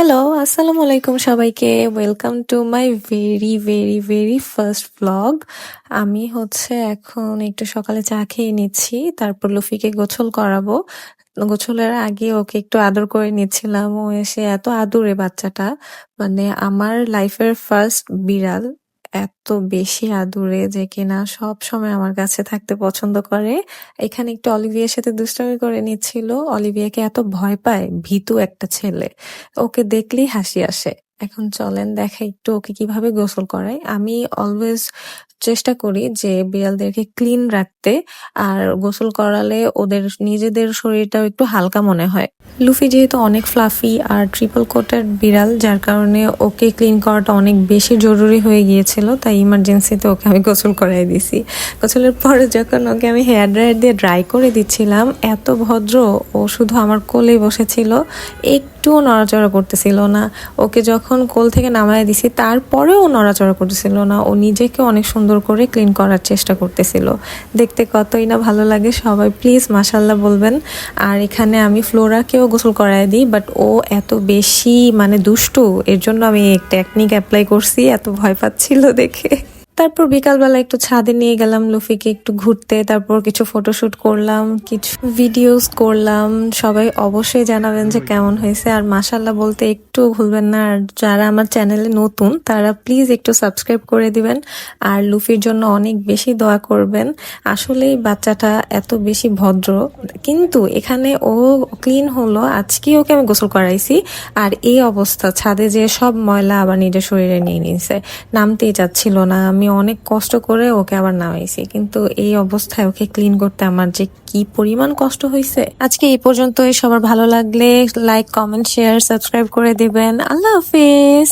Hello, আসসালামু আলাইকুম সবাইকে। Welcome to my very, very, very first blog আমি হচ্ছে এখন একটু সকালে চা খেয়ে নিচ্ছি। তারপর লুফিকে গোছল করাবো। গোছলের আগে ওকে একটু আদর করে নিচ্ছিলাম। ও এসে এত আদুরে বাচ্চাটা। মানে আমার লাইফের ফার্স্ট বিড়াল। এত বেশি আদুরে যে কিনা সব সময় আমার কাছে থাকতে পছন্দ করে। এখানে একটু অলিভিয়ার সাথে দুষ্টামি করে নিচ্ছিল। অলিভিয়াকে এত ভয় পায়, ভীতু একটা ছেলে। ওকে দেখলেই হাসি আসে। এখন চলেন দেখাই একটু ওকে কীভাবে গোসল করাই। আমি অলওয়েজ চেষ্টা করি যে বিড়ালদেরকে ক্লিন রাখতে, আর গোসল করালে ওদের নিজেদের শরীরটাও একটু হালকা মনে হয়। লুফি যেহেতু অনেক ফ্লাফি আর ট্রিপল কোটের বিড়াল, যার কারণে ওকে ক্লিন করাটা অনেক বেশি জরুরি হয়ে গিয়েছিল, তাই ইমার্জেন্সিতে ওকে আমি গোসল করাই দিছি গোসলের পরে যখন ওকে আমি হেয়ার ড্রায়ার দিয়ে ড্রাই করে দিচ্ছিলাম, এত ভদ্র ও শুধু আমার কোলেই বসেছিল একটুও নড়াচড়া করতেছিল না। ওকে যখন কোল থেকে নামায় দিছি, তারপরেও নড়াচড়া করতেছিল না। ও নিজেকে অনেক সুন্দর করে ক্লিন করার চেষ্টা করতেছিল। দেখতে কতই না ভালো লাগে, সবাই প্লিজ মাসাল্লাহ বলবেন। আর এখানে আমি ফ্লোরাকেও গোসল করায় দিই বাট ও এত বেশি মানে দুষ্টু, এর জন্য আমি টেকনিক অ্যাপ্লাই করছি, এত ভয় পাচ্ছিল দেখে। তারপর বিকালবেলা একটু ছাদে নিয়ে গেলাম, লুফিকে একটু ঘুরতে, তারপর কিছু ফটোশুট করলাম, কিছু ভিডিওস করলাম। সবাই অবশ্যই জানাবেন যে কেমন হয়েছে। আর মাসাল্লাহ বলতে একটু ভুলবেন না, আর যারা আমার চ্যানেলে নতুন, তারা প্লিজ একটু সাবস্ক্রাইব করে দিবেন। আর লুফির জন্য অনেক বেশি দোয়া করবেন। আসলেই বাচ্চাটা এত বেশি ভদ্র। কিন্তু এখানে ও ক্লিন হলো, আজকে ওকে আমি গোসল করাইছি। আর এই অবস্থা, ছাদে যে সব ময়লা আবার নিজের শরীরে নিয়ে নিয়েছে। নামতেই চাচ্ছিল না, আমি অনেক কষ্ট করে ওকে আবার নামাইছি। কিন্তু এই অবস্থায় ওকে ক্লিন করতে আমার যে কি পরিমাণ কষ্ট হয়েছে আজকে এই পর্যন্তই। সবার ভালো লাগলে লাইক কমেন্ট শেয়ার সাবস্ক্রাইব করে দিবেন। আল্লাহ হাফিজ!